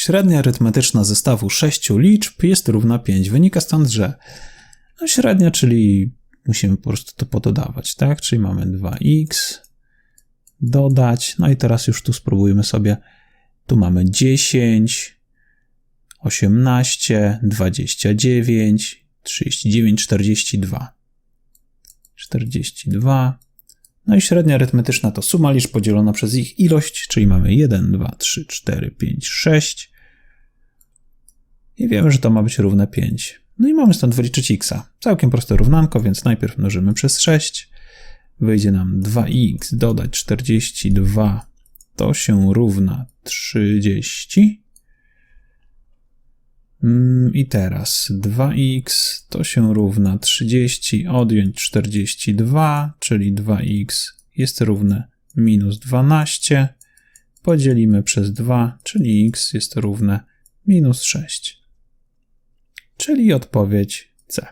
Średnia arytmetyczna zestawu sześciu liczb jest równa 5. Wynika stąd, że no średnia, czyli musimy po prostu to pododawać, tak? Czyli mamy 2x, dodać, no i teraz już tu spróbujmy sobie, tu mamy 10, 18, 29, 39, 42. 42. No i średnia arytmetyczna to suma liczb podzielona przez ich ilość, czyli mamy 1, 2, 3, 4, 5, 6. I wiemy, że to ma być równe 5. No i mamy stąd wyliczyć x. Całkiem proste równanko, więc najpierw mnożymy przez 6. Wyjdzie nam 2x dodać 42 to się równa 30. Mm, I teraz 2x to się równa 30, odjąć 42, czyli 2x jest równe minus 12. Podzielimy przez 2, czyli x jest równe minus 6. Czyli odpowiedź C.